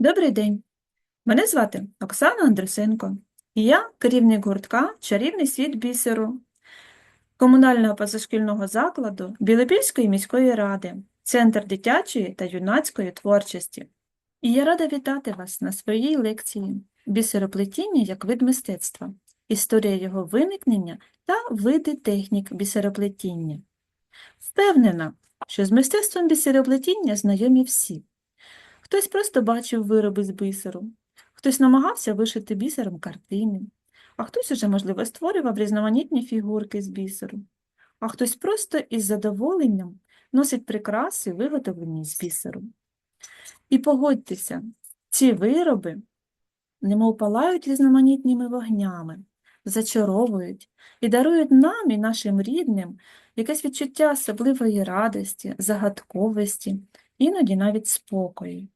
Добрий день. Мене звати Оксана Андрусенко, і я керівник гуртка Чарівний світ бісеру комунального позашкільного закладу Білопільської міської ради, Центр дитячої та юнацької творчості. І я рада вітати вас на своїй лекції Бісероплетіння як вид мистецтва, історія його виникнення та види технік бісероплетіння. Впевнена, що з мистецтвом бісероплетіння знайомі всі. Хтось просто бачив вироби з бісеру, хтось намагався вишити бісером картини, а хтось уже, можливо, створював різноманітні фігурки з бісеру, а хтось просто із задоволенням носить прикраси, виготовлені з бісеру. І погодьтеся, ці вироби немов палають різноманітніми вогнями, зачаровують і дарують нам і нашим рідним якесь відчуття особливої радості, загадковості, іноді навіть спокою.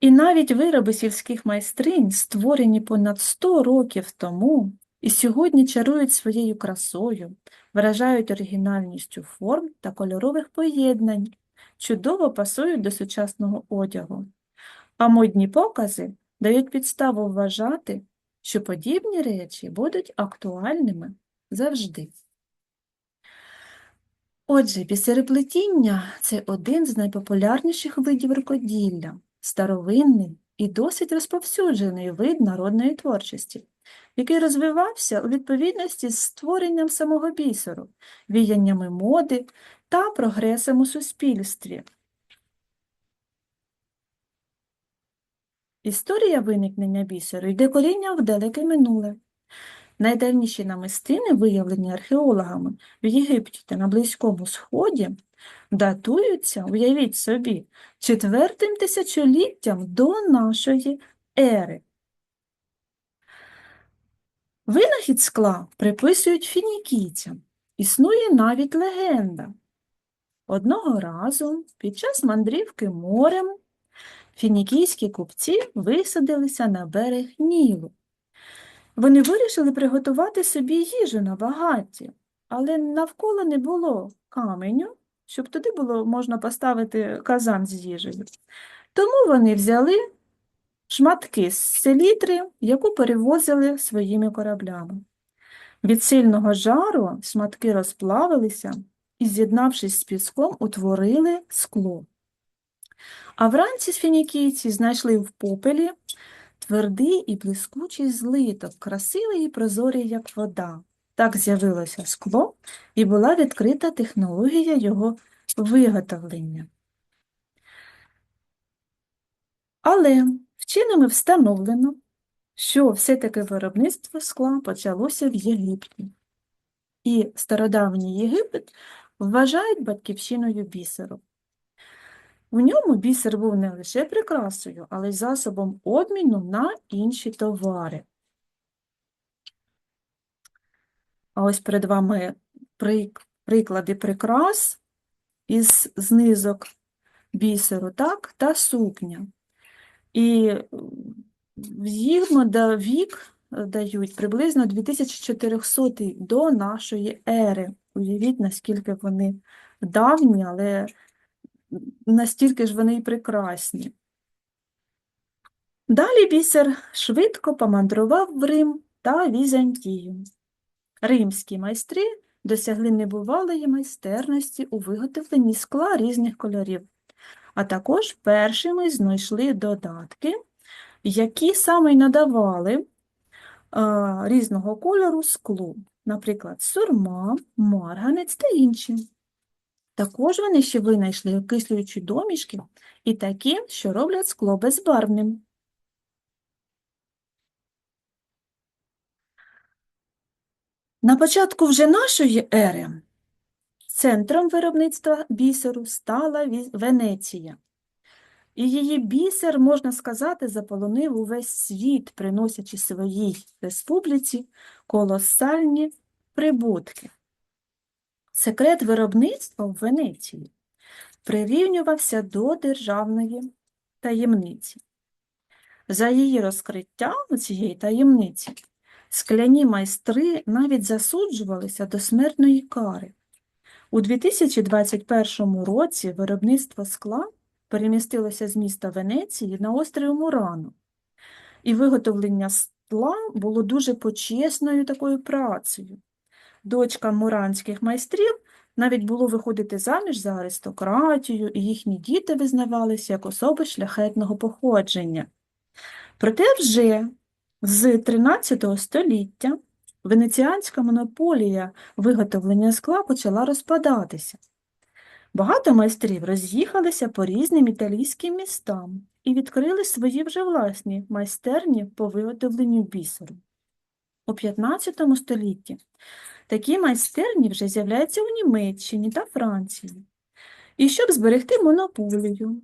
І навіть вироби сільських майстринь, створені понад 100 років тому, і сьогодні чарують своєю красою, вражають оригінальністю форм та кольорових поєднань, чудово пасують до сучасного одягу. А модні покази дають підставу вважати, що подібні речі будуть актуальними завжди. Отже, бісереплетіння – це один з найпопулярніших видів рукоділля, старовинний і досить розповсюджений вид народної творчості, який розвивався у відповідності з створенням самого бісеру, віяннями моди та прогресом у суспільстві. Історія виникнення бісеру йде корінням в далеке минуле. Найдавніші намистини, виявлені археологами в Єгипті та на Близькому Сході, датуються, уявіть собі, четвертим тисячоліттям до нашої ери. Винахід скла приписують фінікійцям. Існує навіть легенда. Одного разу під час мандрівки морем фінікійські купці висадилися на берег Нілу. Вони вирішили приготувати собі їжу на багатті, але навколо не було каменю, щоб туди було можна поставити казан з їжею. Тому вони взяли шматки з селітри, яку перевозили своїми кораблями. Від сильного жару шматки розплавилися і, з'єднавшись з піском, утворили скло. А вранці фінікійці знайшли в попелі твердий і блискучий злиток, красивий і прозорий, як вода. Так з'явилося скло і була відкрита технологія його виготовлення. Але вченими встановлено, що все-таки виробництво скла почалося в Єгипті. І стародавній Єгипет вважають батьківщиною бісеру. В ньому бісер був не лише прикрасою, але й засобом обміну на інші товари. А ось перед вами прик- приклади прикрас із знизок бісеру, так, та сукня. І їм вік е, дають приблизно 2400 до нашої ери. Уявіть, наскільки вони давні, але настільки ж вони й прекрасні. Далі бісер швидко помандрував в Рим та Візантію. Римські майстри досягли небувалої майстерності у виготовленні скла різних кольорів, а також першими знайшли додатки, які саме й надавали а, різного кольору склу, наприклад, сурма, марганець та інші. Також вони ще винайшли окислюючі домішки і такі, що роблять скло безбарвним. На початку вже нашої ери центром виробництва бісеру стала Венеція. І її бісер, можна сказати, заполонив увесь світ, приносячи своїй республіці колосальні прибутки. Секрет виробництва в Венеції прирівнювався до державної таємниці. За її розкриття у цієї таємниці скляні майстри навіть засуджувалися до смертної кари. У 2021 році виробництво скла перемістилося з міста Венеції на острів Мурано. І виготовлення скла було дуже почесною такою працею. Дочкам муранських майстрів навіть було виходити заміж за аристократію, і їхні діти визнавалися як особи шляхетного походження. Проте вже з 13 століття венеціанська монополія виготовлення скла почала розпадатися. Багато майстрів роз'їхалися по різним італійським містам і відкрили свої вже власні майстерні по виготовленню бісеру. У 15 столітті такі майстерні вже з'являються у Німеччині та Франції. І щоб зберегти монополію,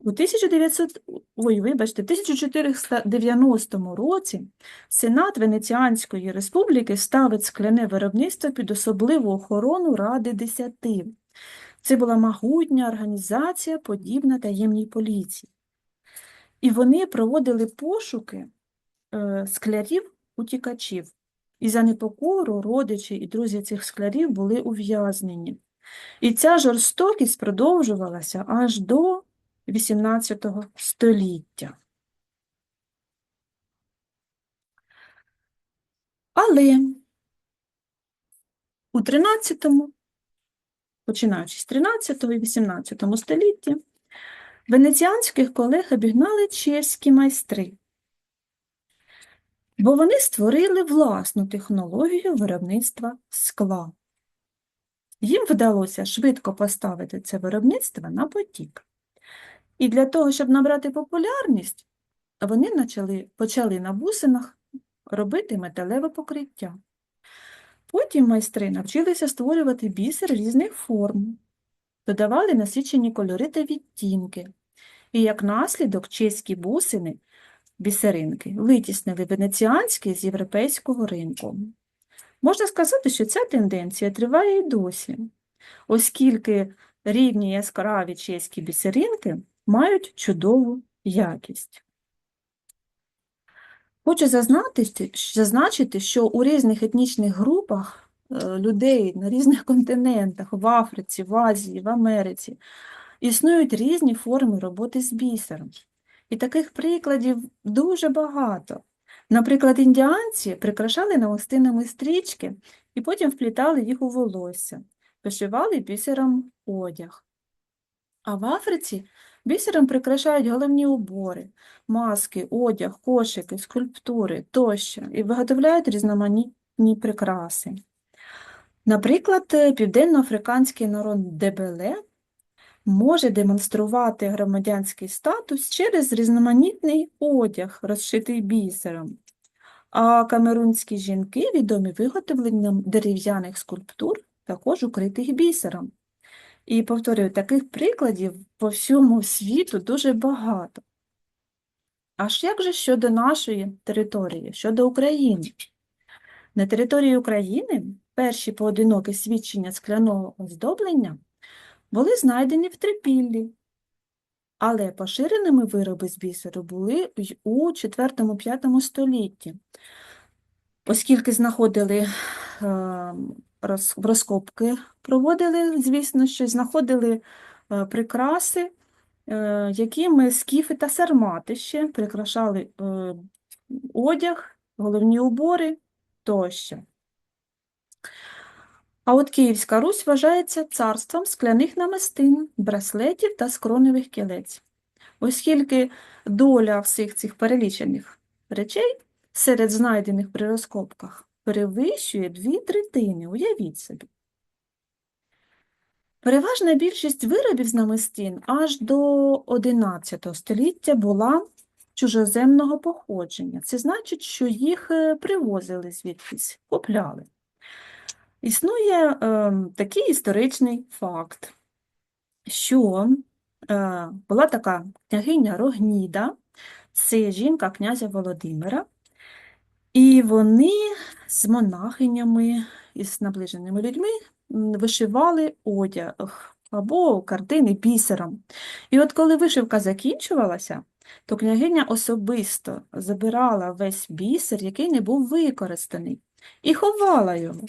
у 1900, ой, вибачте, 1490 році Сенат Венеціанської республіки ставить скляне виробництво під особливу охорону Ради Десяти. Це була могутня організація, подібна таємній поліції. І вони проводили пошуки е, склярів-утікачів. І за непокору родичі і друзі цих склярів були ув'язнені. І ця жорстокість продовжувалася аж до XVIII століття. Але у 13-му, починаючи з 13 і 18 столітті, венеціанських колег обігнали чеські майстри, бо вони створили власну технологію виробництва скла. Їм вдалося швидко поставити це виробництво на потік. І для того, щоб набрати популярність, вони почали, почали на бусинах робити металеве покриття. Потім майстри навчилися створювати бісер різних форм, додавали насичені кольори та відтінки. І як наслідок чеські бусини, бісеринки, витіснили венеціанські з європейського ринку. Можна сказати, що ця тенденція триває і досі, оскільки рівні яскраві чеські бісеринки мають чудову якість. Хочу зазначити, що у різних етнічних групах е, людей на різних континентах, в Африці, в Азії, в Америці, існують різні форми роботи з бісером. І таких прикладів дуже багато. Наприклад, індіанці прикрашали намистинами стрічки і потім вплітали їх у волосся, вишивали бісером одяг. А в Африці бісером прикрашають головні убори, маски, одяг, кошики, скульптури тощо і виготовляють різноманітні прикраси. Наприклад, е, південноафриканський народ Дебеле може демонструвати громадянський статус через різноманітний одяг, розшитий бісером. А камерунські жінки відомі виготовленням дерев'яних скульптур, також укритих бісером. І повторюю, таких прикладів по всьому світу дуже багато. Аж як же щодо нашої території, щодо України? На території України перші поодинокі свідчення скляного оздоблення були знайдені в Трипіллі, але поширеними вироби з бісеру були й у 4-5 столітті, оскільки знаходили е, розкопки, проводили, звісно, що знаходили е, прикраси, е, якими скіфи та сармати ще прикрашали одяг, головні убори тощо. А от Київська Русь вважається царством скляних намистин, браслетів та скроневих кілець, оскільки доля всіх цих перелічених речей серед знайдених при розкопках перевищує дві третини, уявіть собі. Переважна більшість виробів з намистин аж до XI століття була чужоземного походження. Це значить, що їх е, привозили звідкись, купляли. Існує е, такий історичний факт, що е, була така княгиня Рогніда, це жінка князя Володимира, і вони з монахинями і з наближеними людьми вишивали одяг або картини бісером. І от коли вишивка закінчувалася, то княгиня особисто забирала весь бісер, який не був використаний, і ховала його.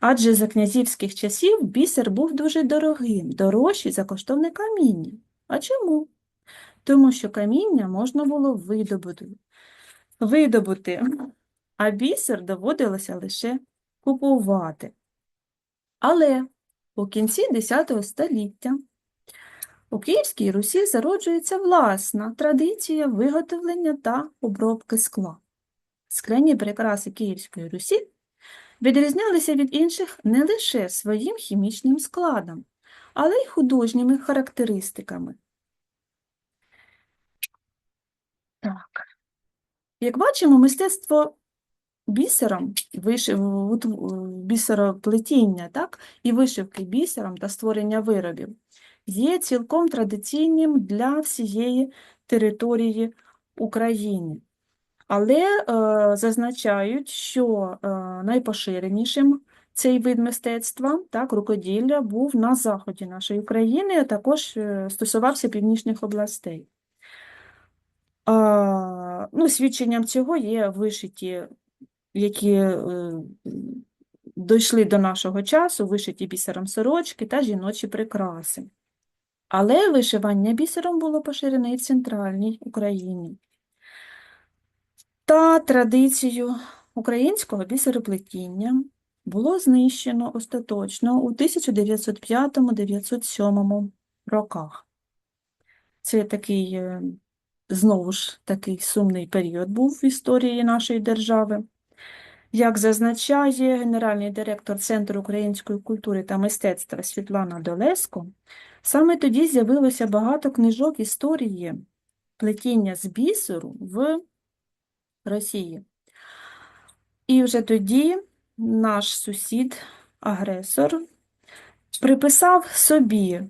Адже за князівських часів бісер був дуже дорогим, дорожчий за коштовне каміння. А чому? Тому що каміння можна було видобути, видобути, а бісер доводилося лише купувати. Але у кінці X століття у Київській Русі зароджується власна традиція виготовлення та обробки скла. Скляні прикраси Київської Русі відрізнялися від інших не лише своїм хімічним складом, але й художніми характеристиками. Так. Як бачимо, мистецтво бісером, вишив, бісероплетіння, так, і вишивки бісером та створення виробів є цілком традиційним для всієї території України. Але е, зазначають, що е, найпоширенішим цей вид мистецтва, так, рукоділля, був на заході нашої країни, а також е, стосувався північних областей. Ну, свідченням цього є вишиті, які дійшли до нашого часу, вишиті бісером сорочки та жіночі прикраси. Але вишивання бісером було поширене і в центральній Україні. Та традицію українського бісероплетіння було знищено остаточно у 1905-1907 роках. Це такий, е, знову ж такий сумний період був в історії нашої держави. Як зазначає генеральний директор Центру української культури та мистецтва Світлана Долеско, саме тоді з'явилося багато книжок історії плетіння з бісеру в Росії. І вже тоді наш сусід, агресор, приписав собі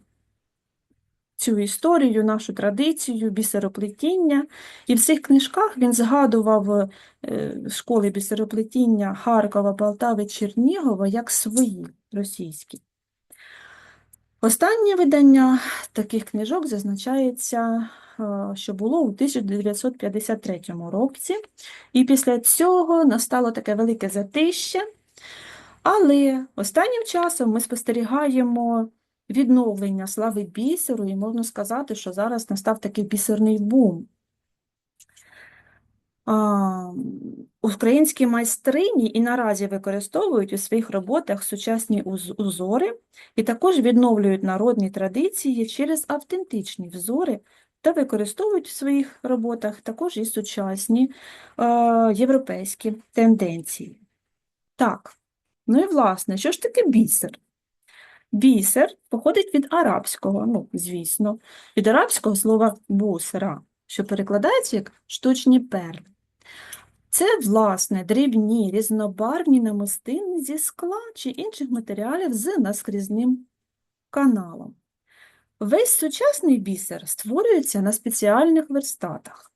цю історію, нашу традицію бісероплетіння, і в цих книжках він згадував е, школи бісероплетіння Харкова, Полтави, Чернігова як свої російські. Останнє видання таких книжок зазначається, е, що було у 1953 році, і після цього настало таке велике затище. Але останнім часом ми спостерігаємо відновлення слави бісеру, і можна сказати, що зараз настав такий бісерний бум. Українські майстрині і наразі використовують у своїх роботах сучасні узори і також відновлюють народні традиції через автентичні взори та використовують в своїх роботах також і сучасні європейські тенденції. Так, ну і власне, що ж таке бісер? Бісер походить від арабського, ну, звісно, від арабського слова бусера, що перекладається як штучні перли. Це, власне, дрібні, різнобарвні намистини зі скла чи інших матеріалів з наскрізним каналом. Весь сучасний бісер створюється на спеціальних верстатах.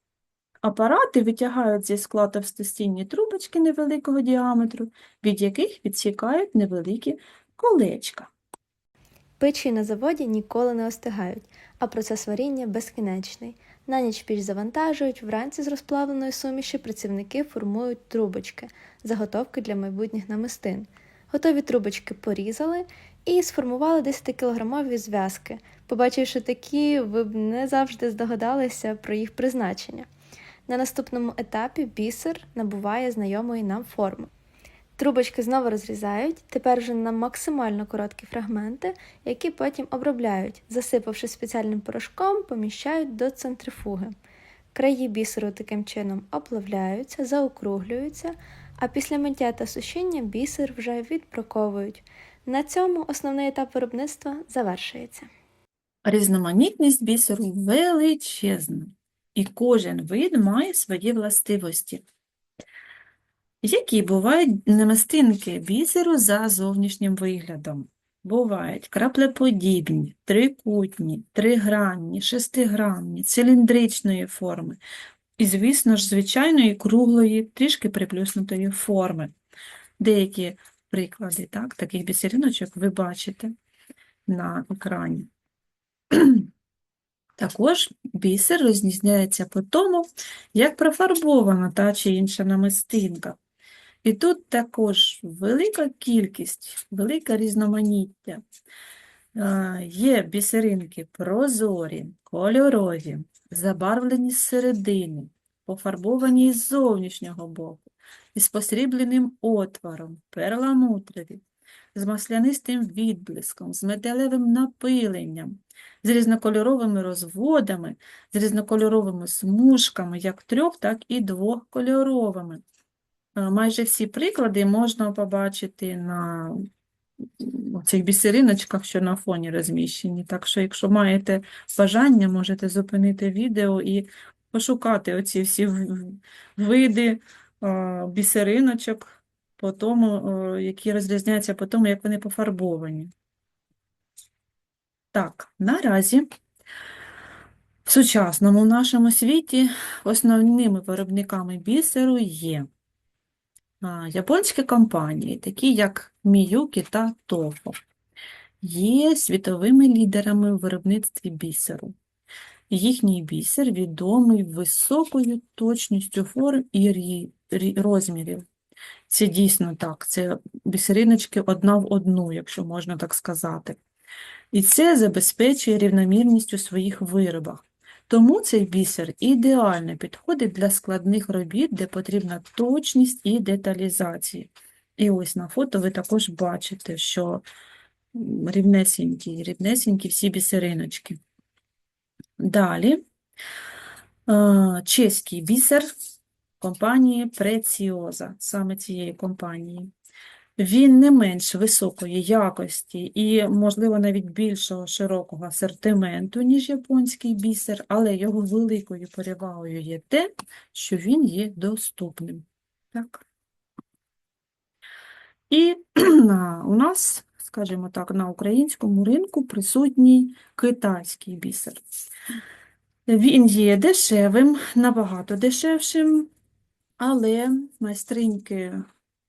Апарати витягають зі скла товстостінні трубочки невеликого діаметру, від яких відсікають невеликі колечка. Печі на заводі ніколи не остигають, а процес варіння безкінечний. На ніч піч завантажують, вранці з розплавленої суміші працівники формують трубочки, заготовки для майбутніх намистин. Готові трубочки порізали і сформували 10-кілограмові зв'язки. Побачивши такі, ви б не завжди здогадалися про їх призначення. На наступному етапі бісер набуває знайомої нам форми. Трубочки знову розрізають, тепер вже на максимально короткі фрагменти, які потім обробляють, засипавши спеціальним порошком, поміщають до центрифуги. Краї бісеру таким чином оплавляються, заокруглюються, а після миття та сушіння бісер вже відбраковують. На цьому основний етап виробництва завершується. Різноманітність бісеру величезна, і кожен вид має свої властивості. Які бувають намистинки бісеру за зовнішнім виглядом? Бувають краплеподібні, трикутні, тригранні, шестигранні, циліндричної форми і, звісно ж, звичайної круглої, трішки приплюснутої форми. Деякі приклади так, таких бісериночок ви бачите на екрані. Також бісер розрізняється по тому, як профарбована та чи інша намистинка. І тут також велика кількість, велике різноманіття. Є бісеринки прозорі, кольорові, забарвлені з середини, пофарбовані із зовнішнього боку, із посрібленим отвором, перламутрові, з маслянистим відблиском, з металевим напиленням, з різнокольоровими розводами, з різнокольоровими смужками, як трьох, так і двохкольоровими. Е, Майже всі приклади можна побачити на цих бісериночках, що на фоні розміщені. Так що, якщо маєте бажання, можете зупинити відео і пошукати оці всі види е, бісериночок, по тому, е, які розрізняються по тому, як вони пофарбовані. Так, наразі в сучасному нашому світі основними виробниками бісеру є японські компанії, такі як Міюкі та Тофо, є світовими лідерами у виробництві бісеру. Їхній бісер відомий високою точністю форм і рі- рі- розмірів. Це дійсно так, це бісериночки одна в одну, якщо можна так сказати. І це забезпечує рівномірність у своїх виробах. Тому цей бісер ідеально підходить для складних робіт, де потрібна точність і деталізація. І ось на фото ви також бачите, що рівнесенькі, рівнесенькі всі бісериночки. Далі е, чеський бісер компанії Preciosa, саме цієї компанії. Він не менш високої якості і, можливо, навіть більшого широкого асортименту, ніж японський бісер, але його великою перевагою є те, що він є доступним. Так. І у нас, скажімо так, на українському ринку присутній китайський бісер. Він є дешевим, набагато дешевшим, але майстриньки,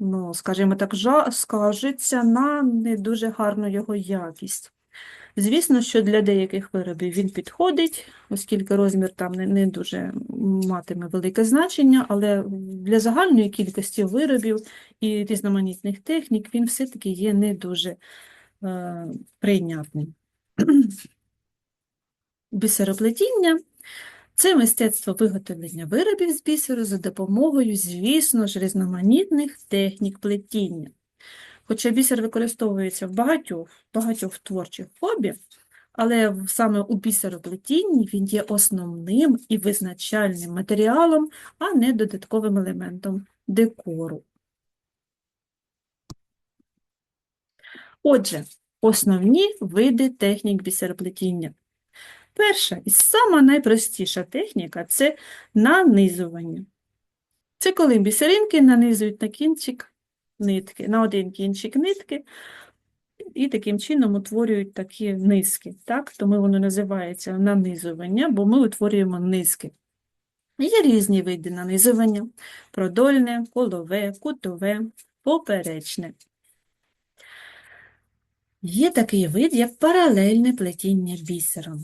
ну, скажімо так, скаржаться на не дуже гарну його якість. Звісно, що для деяких виробів він підходить, оскільки розмір там не, не дуже матиме велике значення, але для загальної кількості виробів і різноманітних технік він все-таки є не дуже е, прийнятним. Бісероплетіння це мистецтво виготовлення виробів з бісеру за допомогою, звісно ж, різноманітних технік плетіння. Хоча бісер використовується в багатьох, багатьох творчих хобі, але саме у бісероплетінні він є основним і визначальним матеріалом, а не додатковим елементом декору. Отже, основні види технік бісероплетіння. Перша і сама найпростіша техніка це нанизування. Це коли бісеринки нанизують на кінчик нитки, на один кінчик нитки, і таким чином утворюють такі низки. Так? Тому воно називається нанизування, бо ми утворюємо низки. Є різні види нанизування: продольне, колове, кутове, поперечне. Є такий вид, як паралельне плетіння бісером.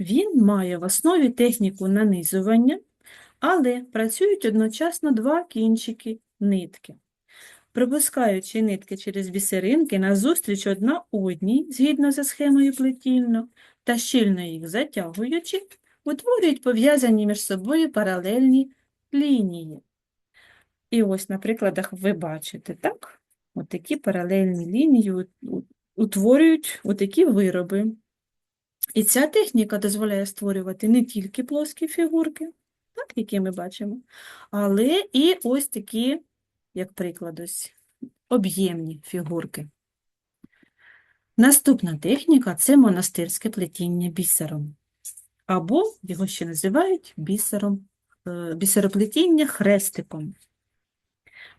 Він має в основі техніку нанизування, але працюють одночасно два кінчики нитки. Пропускаючи нитки через бісеринки назустріч одна одній, згідно за схемою плетільно, та щільно їх затягуючи, утворюють пов'язані між собою паралельні лінії. І ось на прикладах ви бачите, так? Отакі паралельні лінії ут- ут- утворюють отакі вироби. І ця техніка дозволяє створювати не тільки плоскі фігурки, так, які ми бачимо, але і ось такі, як приклад, ось, об'ємні фігурки. Наступна техніка – це монастирське плетіння бісером, або його ще називають бісером, е, бісероплетіння хрестиком.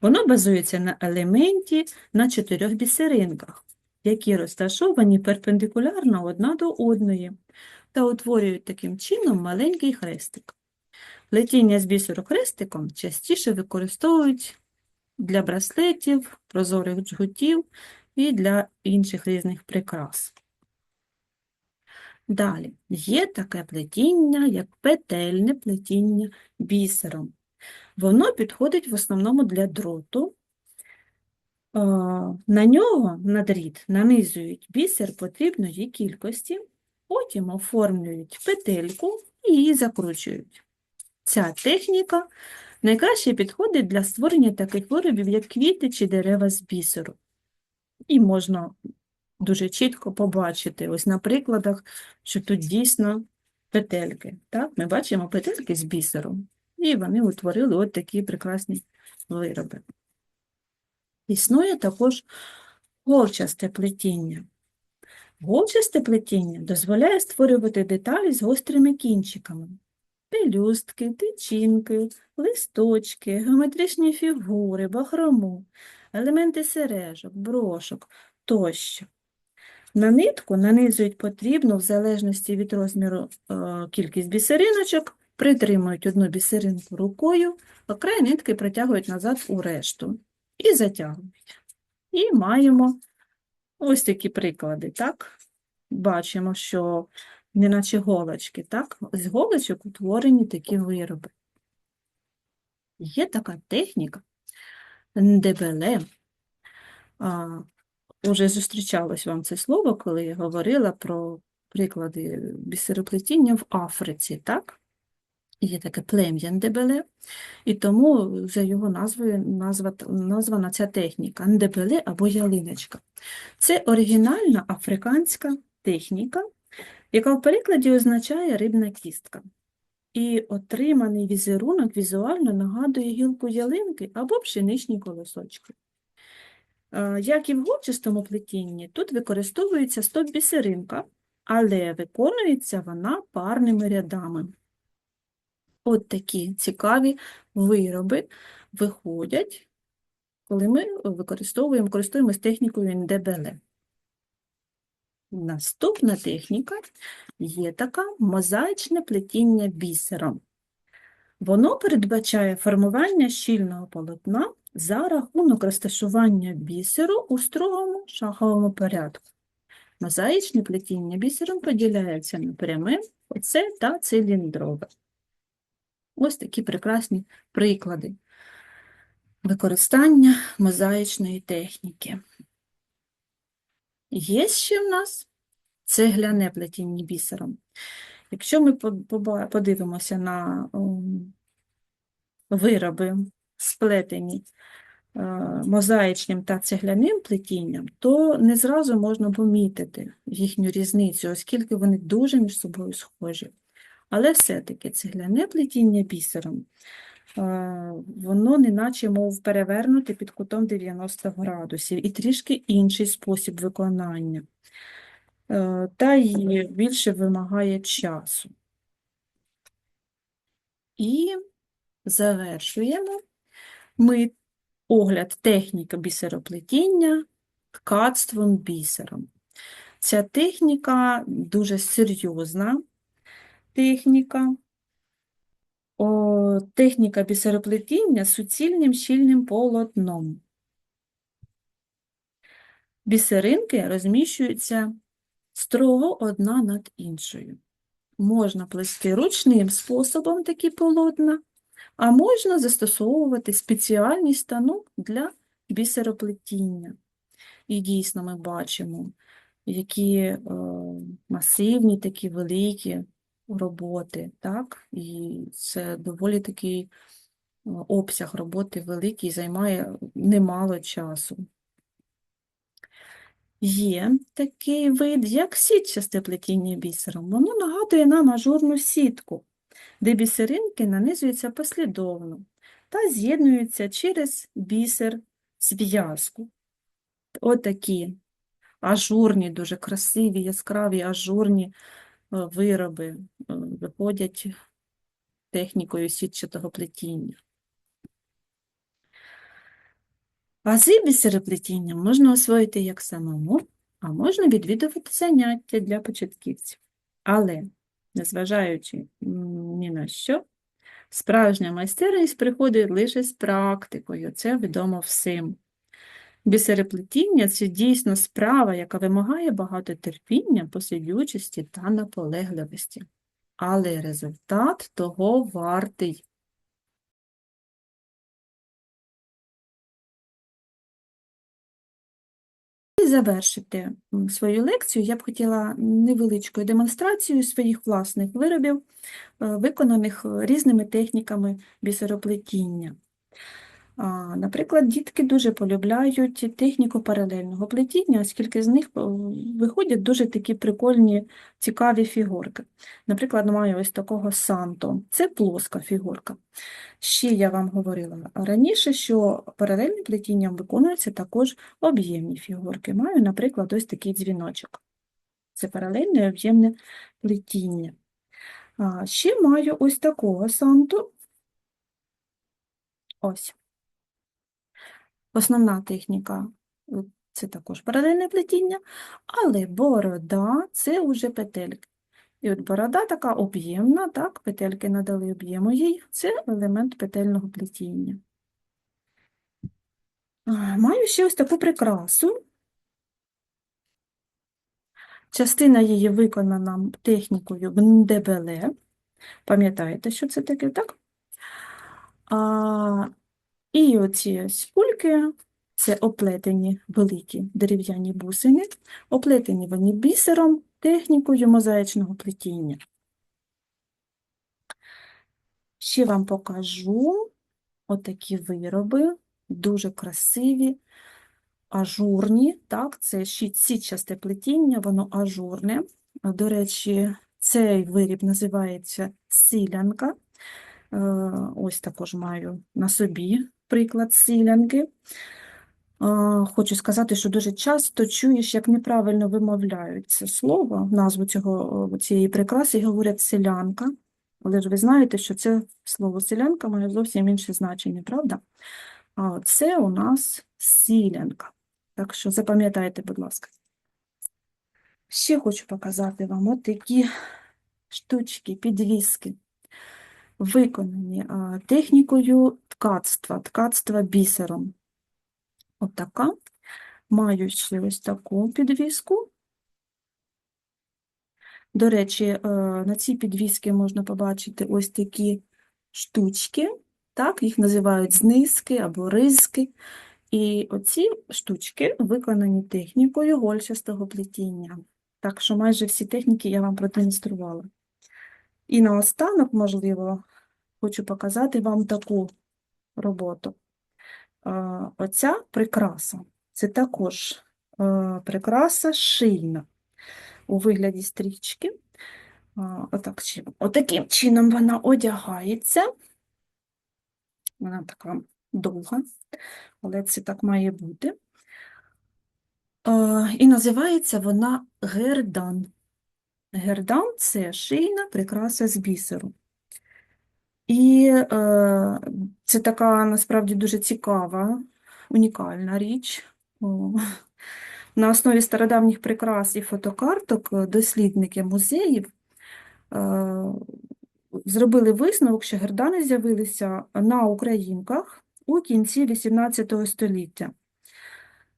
Воно базується на елементі на чотирьох бісеринках, які розташовані перпендикулярно одна до одної та утворюють таким чином маленький хрестик. Плетіння з бісеру хрестиком частіше використовують для браслетів, прозорих джгутів і для інших різних прикрас. Далі є таке плетіння, як петельне плетіння бісером. Воно підходить в основному для дроту, На нього, на дріт, нанизують бісер потрібної кількості, потім оформлюють петельку і її закручують. Ця техніка найкраще підходить для створення таких виробів, як квіти чи дерева з бісеру. І можна дуже чітко побачити ось на прикладах, що тут дійсно петельки. Так? Ми бачимо петельки з бісеру, і вони утворили от такі прекрасні вироби. Існує також голчасте плетіння. Голчасте плетіння дозволяє створювати деталі з гострими кінчиками. Пелюстки, тичинки, листочки, геометричні фігури, бахрому, елементи сережок, брошок тощо. На нитку нанизують потрібну, в залежності від розміру е, кількість бісериночок, притримують одну бісеринку рукою, а край нитки протягують назад у решту і затягують. І маємо ось такі приклади, так? Бачимо, що неначе голочки, так? З голочок утворені такі вироби. Є така техніка НДБЛ. Уже зустрічалось вам це слово, коли я говорила про приклади бісероплетіння в Африці, так? Є таке плем'я НДБЛ, і тому за його назвою назва, названа ця техніка НДБЛ або ялиночка. Це оригінальна африканська техніка, яка в перекладі означає рибна кістка. І отриманий візерунок візуально нагадує гілку ялинки або пшеничні колосочки. Е, Як і в губчастому плетінні, тут використовується стоп-бісеринка, але виконується вона парними рядами. От такі цікаві вироби виходять, коли ми використовуємо, користуємося технікою НДБЛ. Наступна техніка є така мозаїчне плетіння бісером. Воно передбачає формування щільного полотна за рахунок розташування бісеру у строгому шаховому порядку. Мозаїчне плетіння бісером поділяється на пряме, оце та циліндрове. Ось такі прекрасні приклади використання мозаїчної техніки. Є ще в нас цегляне плетіння бісером. Якщо ми подивимося на вироби, сплетені е, мозаїчним та цегляним плетінням, то не зразу можна помітити їхню різницю, оскільки вони дуже між собою схожі. Але все-таки цегляне плетіння бісером, е, воно неначе мов перевернуте під кутом 90 градусів і трішки інший спосіб виконання. Е, Та й більше вимагає часу. І завершуємо ми огляд техніки бісероплетіння ткацтвом бісером. Ця техніка дуже серйозна техніка. О, техніка бісероплетіння суцільним щільним полотном. Бісеринки розміщуються строго одна над іншою. Можна плести ручним способом такі полотна, а можна застосовувати спеціальний станок для бісероплетіння. І дійсно ми бачимо, які е, масивні, такі великі роботи, так? І це доволі такий е, обсяг роботи великий, займає немало часу. Є такий вид, як сітчасте плетіння бісером. Воно нагадує нам ажурну сітку, де бісеринки нанизуються послідовно та з'єднуються через бісер зв'язку. Отакі ажурні, дуже красиві, яскраві ажурні вироби е, виходять технікою сітчатого плетіння. Ази бісероплетіння можна освоїти як самому, а можна відвідувати заняття для початківців. Але, незважаючи ні на що, справжня майстерність приходить лише з практикою, це відомо всім. Бісероплетіння – це дійсно справа, яка вимагає багато терпіння, посидючості та наполегливості. Але результат того вартий. і завершити свою лекцію, я б хотіла невеличкою демонстрацією своїх власних виробів, е, виконаних різними техніками бісероплетіння. Наприклад, дітки дуже полюбляють техніку паралельного плетіння, оскільки з них е, виходять дуже такі прикольні, цікаві фігурки. Наприклад, маю ось такого санто. Це плоска фігурка. Ще я вам говорила раніше, що паралельним плетінням виконуються також об'ємні фігурки. Маю, наприклад, ось такий дзвіночок. Це паралельне об'ємне плетіння. Ще маю ось такого санту. Ось. Основна техніка е, це також паралельне плетіння, але борода це вже петельки. І от борода така об'ємна, так, петельки надали об'єму їй, це елемент петельного плетіння. Маю ще ось таку прикрасу. Частина її виконана технікою бндебеле. Пам'ятаєте, що це таке, так? А, і оці ось кульки – це оплетені великі дерев'яні бусини, оплетені вони бісером, технікою мозаїчного плетіння. Ще вам покажу отакі вироби, дуже красиві, ажурні, так, це сітчасте плетіння, воно ажурне. До речі, цей виріб називається силянка. Е, Ось також маю на собі приклад силянки. Хочу сказати, що дуже часто чуєш, як неправильно вимовляють це слово, назву цього, цієї прикраси, і говорять селянка. Але ж ви знаєте, що це слово селянка має зовсім інше значення, правда? А це у нас сілянка. Так що запам'ятайте, будь ласка. Ще хочу показати вам от такі штучки, підвіски, виконані технікою ткацтва, ткацтва бісером. Отака. Маю ще ось таку підвіску. До речі, е, на цій підвіски можна побачити ось такі штучки, так, їх називають знизки або ризки. І оці штучки виконані технікою гольчастого плетіння. Так що майже всі техніки я вам продемонструвала. І наостанок, можливо, хочу показати вам таку роботу. Е, Оця прикраса це також е, прикраса шийна у вигляді стрічки. Отак, отаким чином вона одягається. Вона така довга, але це так має бути. Е, І називається вона гердан. Гердан – це шийна прикраса з бісеру. І е, це така насправді дуже цікава, унікальна річ. О, На основі стародавніх прикрас і фотокарток дослідники музеїв е, зробили висновок, що гердани з'явилися на українках у кінці XVIII століття.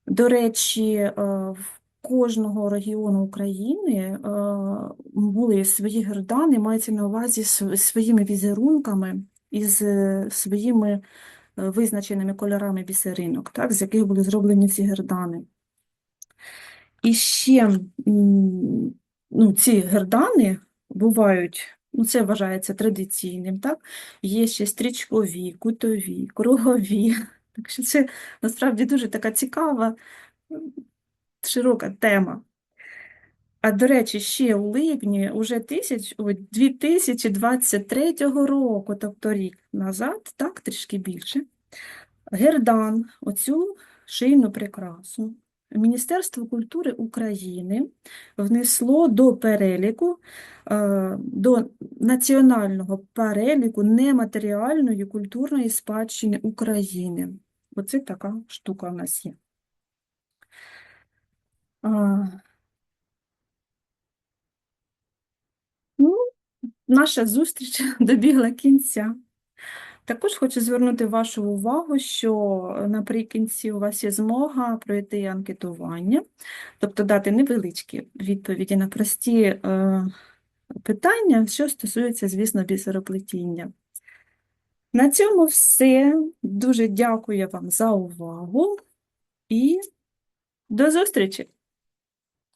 До речі, е, в кожного регіону України е, були свої гердани, мається на увазі своїми візерунками і з е, своїми е, визначеними кольорами бісеринок, так, з яких були зроблені ці гердани. І ще ну, ці гердани бувають, ну, це вважається традиційним, так? Є ще стрічкові, кутові, кругові. Так що це насправді дуже така цікава, широка тема. А до речі, ще у липні, уже тисяч, ой, 2023 року, тобто рік назад, так, трішки більше, Гердан, оцю шийну прикрасу, Міністерство культури України внесло до переліку, е, до національного переліку нематеріальної культурної спадщини України. Оце така штука в нас є. Ну, наша зустріч добігла кінця. Також хочу звернути вашу увагу, що наприкінці у вас є змога пройти анкетування, тобто дати невеличкі відповіді на прості е, питання, що стосуються, звісно, бісероплетіння. На цьому все. Дуже дякую вам за увагу і До зустрічі!